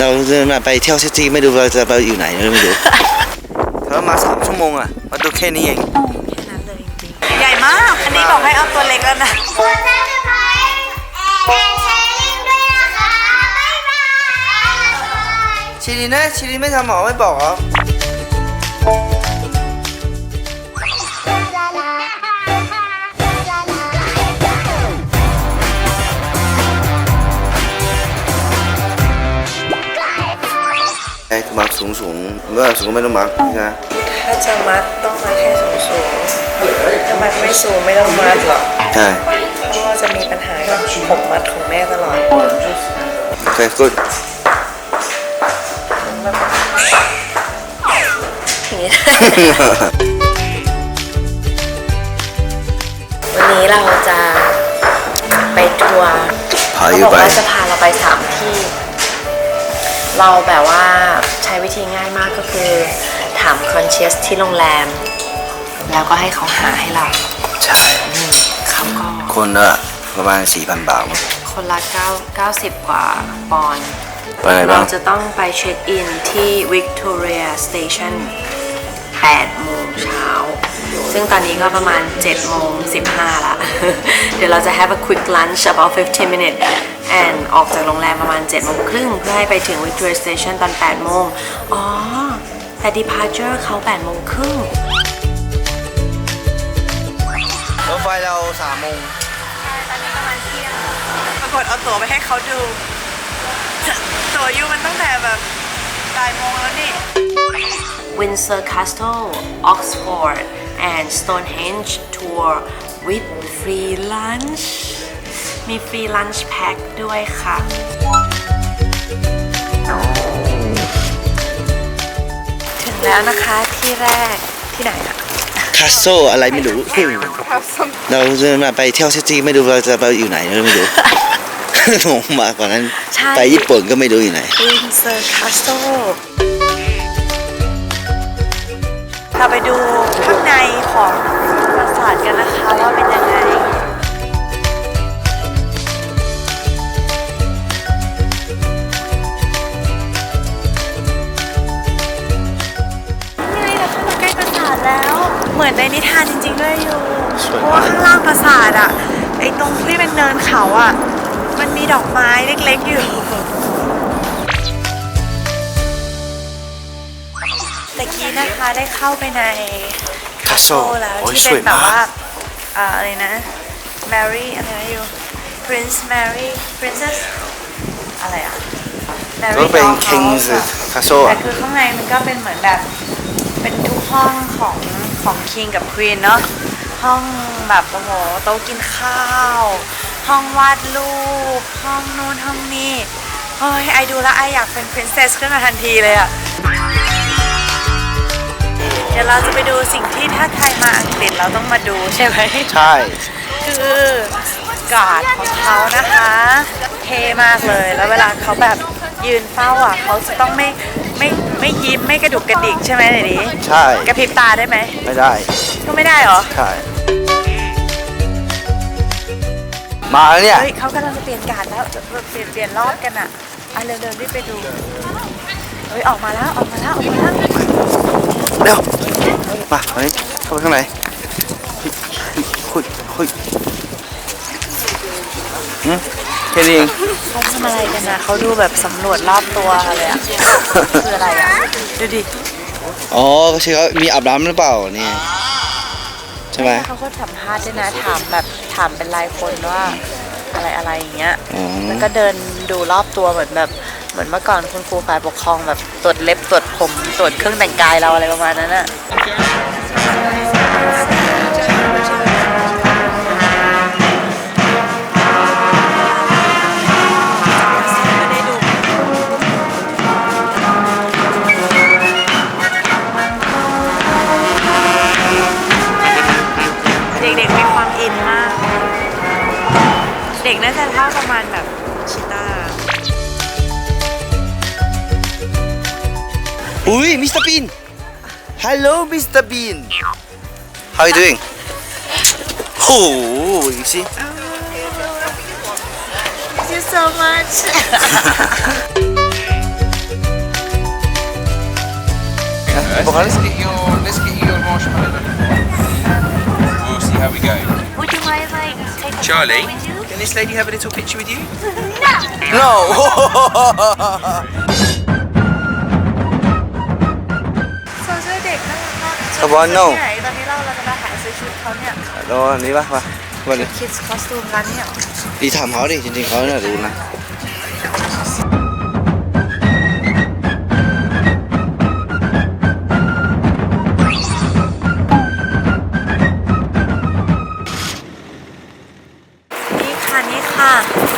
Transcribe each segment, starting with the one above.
เราจะมาไปเที่ยวซิตี้ไม่รู้เราจะไปอยู่ไหนเราไม่รู้เรามาสามชั่วโมงอะมาดูแค่นี้เองแค่นั้นเลยจริงๆใหญ่มาก อันนี้บอกให้เอาตัวเล็กแล้วนะคุณแม่จะไปแอนแชร์ลิงด้วยนะคะบ๊ายบายชิลินนะชิลินไม่ทำหมอไม่บอกเหรอไอ้ งสูงเมื่อสูงไม่ต้องมาใช่ไหมถ้าจะมัดต้องมัดให้สูงสูงๆถ้ามัดไม่สูงไม่ต้องมัดหรอกใช่เพราะว่าจะมีปัญหากับผมมัดของแม่ตลอดโอเค good อย่างนี้วันนี้เราจะไปทัวร์เขาบอกว่าจะพาเราไปสามที่ เราแบบว่าใช้วิธีง่ายมากก็คือ ถามคอนเชียสที่โรงแรม แล้วก็ให้เขาหาให้เราใช่เขาก็คนละประมาณ 4,000 บาทมั้ง คนละ9 90 กว่าปอนด์ไปไหนบ้าเรางจะต้องไปเช็คอินที่ Victoria Station 8โมงเช้า ซึ่งตอนนี้ก็ประมาณ7โมง15ละ เดี๋ยวเราจะ have a quick lunch about 15 minutes and ออกจากโรงแรมประมาณ7โมงครึ่งเพื่อให้ไปถึง Victoria Station ตอน8โมงอ๋อ แต่ departure เขา8โมงครึ่งรถไฟเรา3โมงตอนนี้ประมาณเที่ยงปรากฏเอาตั๋วไปให้เขาดู ตั๋วอยู่มันตั้งแต่แบบบ่ายโมงแล้วนี่ Windsor Castle Oxford and Stonehenge tour with free lunch มี free lunch pack ด้วยค่ะ ถึงแล้วนะคะที่แรกที่ไหนอะคาสโซอะไรไม่รู้ เราจะมาไปเที่ยวซิตี้ไม่รู้เราจะไปอยู่ไหนเราไม่รู้งงมากกว่านั้นใช่ไปญี่ปุ่นก็ไม่รู้อยู่ไหน Windsor Castle เราไปดูข้างในของปราสาทกันนะคะว่าเป็นยังไงนี่ไง เหมือนในนิทานจริง ๆ ด้วยอยู่สวยเพมากราะว่าข้างล่างปราสาทอะไอตรงที่เป็นเนินเขาอะมันมีดอกไม้เล็ก ๆ อยู่ ตะกี้นะคะได้เข้าไปในคาโซแล้วโอ้ยที่สเป็วยนแบบมาก ว่าอ่าอะไรนะ Mary อะไรนะอยู่ Prince Mary Princess อะไรอะ Mary ก็เป็น Dollhouse King's อะ Castle แต่อะคือข้างในมันก็เป็นเหมือนแบบ เป็นทุกห้องของ ของ King กับ Queen เนาะห้องแบบโอ้โหโต๊ะกินข้าว ห้องวาดรูป ห้องนู้นห้องนี้เฮ้ยไอดูแล้วไออยากเป็น Princess ขึ้นมาทันทีเลยอะเดี๋ยวเราจะไปดูสิ่งที่ถ้าใครมาอังกฤษเราต้องมาดูใช่ไหมใช่ คือกาดของเขานะคะ เท่มากเลยแล้วเวลาเขาแบบยืนเฝ้าอะ เขาจะต้องไม่ ไม่ไม่ยิ้มไม่กระดุกกระดิกใช่ไหมเดี๋ยวนี้ใช่ กระพริบตาได้ไหมไม่ได้ ก็ไม่ได้เหรอใช่ มาแล้วเนี่ย เฮ้ยเขากำลังจะเปลี่ยนการดแล้วจะเปลี่ยนเปลี่ยนรอบกันอะอะเร็วๆรีบไปดูเฮ้ยออกมาแล้วออกมาแล้วออกมาแล้วเร็ว มาอันนี้เข้าไปข้างในคุยคุยหืม แค่นี้เองเขาทำอะไรกันนะเขาดูแบบสำรวจรอบตัวเลยอะคืออะไรอะดูดิอ๋อก็ใช่เขามีอาบน้ำหรือเปล่านี่ใช่ไหมเขาก็สัมภาษณ์ด้วยนะถามแบบถามเป็นรายคนว่าอะไรอะไรอย่างเงี้ยอ๋อแล้วก็เดินดูรอบตัวเหมือนแบบเหมือนเมื่อก่อนคุณครูฝ่ายปกครองแบบตรวจเล็บตรวจผมตรวจเครื่องแต่งกายเราอะไรประมาณนั้นอะ น่าจะเท่าประมาณแบบชิต้า อุ้ยมิสเตอร์บีนฮัลโหลมิสเตอร์บีน How you doing โอ้ย oh, you so much บอกเลย Let's get your let's get your marshmallow. We'll see how we go. Would you mind like taking Charlie? Photo with you? can this lady have a little picture with you? no โซเชียลเด็กน่ารักมากเขาบอก no ที่ไหนตอนนี้เราเราจะมาหาซื้อชุดเขาเนี่ยรออันนี้ปะปะวันนี้คิดคอสตูมร้านเนี่ยเหรอดีถามเขาดิจริ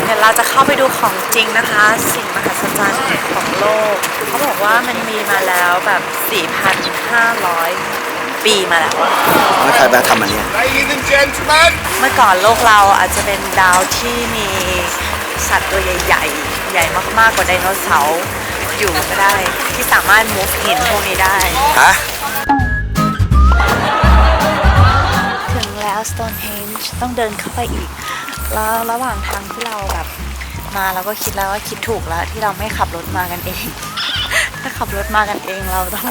เดี๋ยวเราจะเข้าไปดูของจริงนะคะ สิ่งมหัศจรรย์ของโลก เขาบอกว่ามันมีมาแล้วแบบ 4,500 ปีมาแล้วอะแล้วใครมาทำอันเนี้ย Ladies and gentlemen. เมื่อก่อนโลกเราอาจจะเป็นดาวที่มีสัตว์ตัวใหญ่ๆ ใหญ่มากๆกว่าไดโนเสาร์อยู่ก็ได้ ที่สามารถ move หินพวกนี้ได้ ฮะ ถึงแล้ว Stonehenge ต้องเดินเข้าไปอีก แล้วระหว่างทางที่เราแบบมาเราก็คิดแล้วว่าคิดถูกแล้ว ที่เราไม่ขับรถมากันเอง ถ้าขับรถมากันเองเราต้อง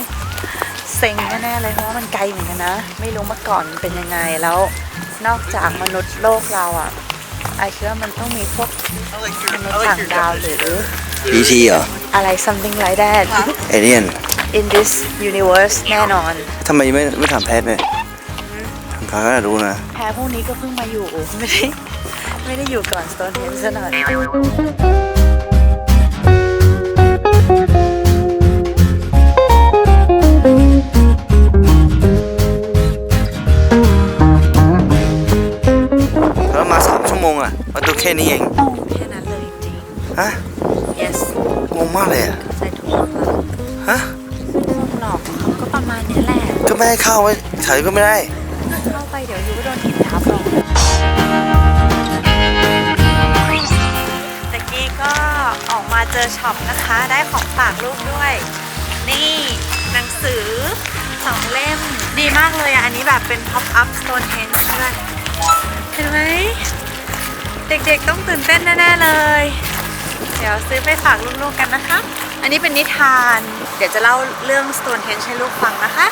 เซ็งแน่ๆเลยเพราะว่ามันไกลเหมือนกันนะ ไม่รู้เมื่อก่อนมันเป็นยังไงแล้ว นอกจากมนุษย์โลกเราอะไอคิดว่ามันต้องมีพวกมนุษย์ต่างดาวหรือ ET เหรออะไร something like that เอเลียน in this universe แน่นอนทำไมไม่ไม่ถามแพทย์เลยถามแพทย์ก็น่ารู้นะ แพ้พวกนี้ก็เพิ่งมาอยู่ไม่ได้ ไม่ได้อยู่ก่อน Stonehenge ซะหน่อยแล้วมาสามชั่วโมงอะมาดูแค่นี้เอง แค่นั้นเลยจริง ฮะ yes งงมากเลยอะ ใส่ถุงมือฮะ ไม่ต้องหลอกเขาก็ประมาณเนี้ยแหละ ก็ไม่ให้เข้าไว้เฉยก็ไม่ได้ เจอช็อปนะคะ ได้ของฝากลูกด้วย นี่หนังสือสองเล่มดีมากเลยอะ อันนี้แบบเป็น pop up Stonehenge ด้วยเห็นไหม เด็กๆต้องตื่นเต้นแน่ๆเลย เดี๋ยวซื้อไปฝากลูกๆกันนะคะ อันนี้เป็นนิทาน เดี๋ยวจะเล่าเรื่อง Stonehenge ให้ลูกฟังนะคะ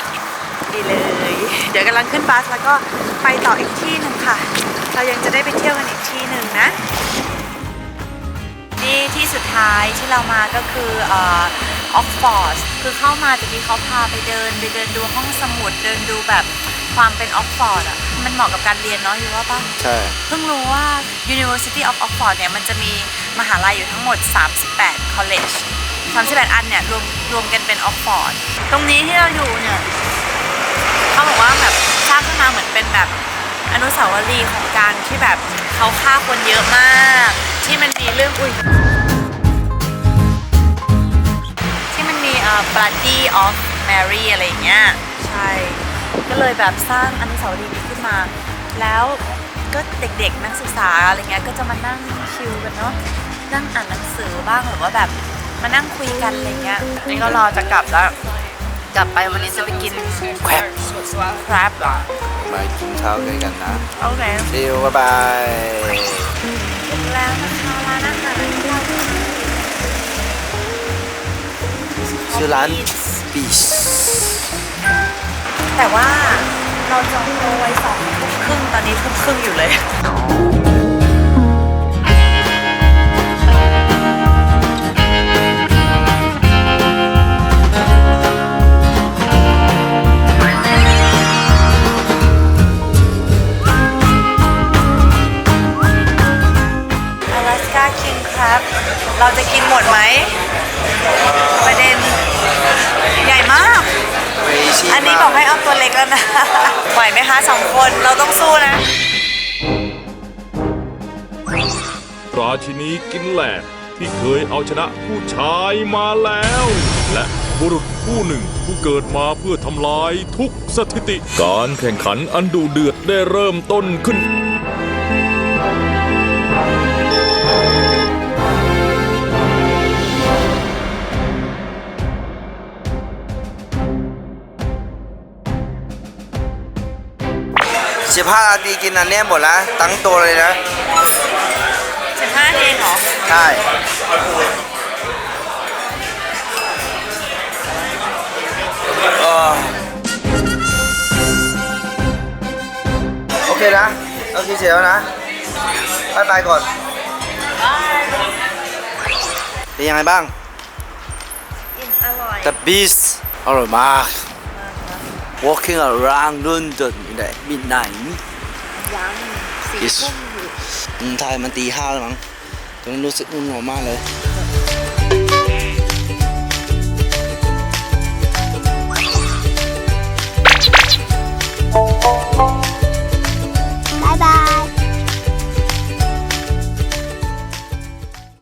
ดีเลย เดี๋ยวกำลังขึ้นบัสแล้วก็ไปต่ออีกที่หนึ่งค่ะ เรายังจะได้ไปเที่ยวกันอีกที่หนึ่งนะ สุดท้ายที่เรามาก็คือออกฟอร์ดคือเข้ามาแต่ที่เขาพาไปเดินไปเดินดูห้องสมุดเดินดูแบบความเป็นออกฟอร์ดอะมันเหมาะกับการเรียนเนาะอยู่ว่าปะใช่เพิ่งรู้ว่า University of Oxford เนี่ยมันจะมีมหาลัยอยู่ทั้งหมด 38 college 38 อันเนี่ยรวมรวมกันเป็น Oxford ตรงนี้ที่เราอยู่เนี่ยเขาบอกว่าแบบสร้างขึ้นมาเหมือนเป็นแบบอนุสาวรีย์ของการที่แบบเขาฆ่าคนเยอะมาก ที่มันมีเรื่องอุ้ย ที่มันมีเอ่อ Bloody of Mary อะไรอย่างเงี้ยใช่ ก็เลยแบบสร้างอนุสาวรีย์นี้ขึ้นมา แล้วก็เด็กๆนักศึกษาอะไรเงี้ยก็จะมานั่งชิลกันเนาะนั่งอ่านหนังสือบ้างหรือว่าแบบมานั่งคุยกันอะไรเงี้ยนี่ก็รอจะกลับแล้ว กลับไปวันนี้จะไปกินแครบแครบเหรอมากินข้าวด้วยกันนะโอเคเดียวบ๊ายบายถึงแล้วนะคะร้าน ชื่อร้านบีชแต่ว่าเราจองโต๊ะไว้สองทุ่มครึ่งตอนนี้ทุ่มครึ่งอยู่เลย คะสองคนเราต้องสู้นะ ราชินีกินแหลกที่เคยเอาชนะผู้ชายมาแล้ว และบุรุษผู้หนึ่งผู้เกิดมาเพื่อทำลายทุกสถิติ การแข่งขันอันดุเดือดได้เริ่มต้นขึ้น ผ้าราตรีกินอันเนี้หมดละตั้งตัวเลยนะ สิบห้าเองเหรอ ใช่ เออโอเคนะต้อเคเสร็จแล้วนะบายบายก่อนเป็นยังไงบ้างอร่อย The Beast อร่อยมาก walking around London in the midnight ยังสี่ Yes ทุ่มอยู่อืมไทยมันตีห้าแล้วมั้งตรงนี้รู้สึกอุ่นหัวมากเลย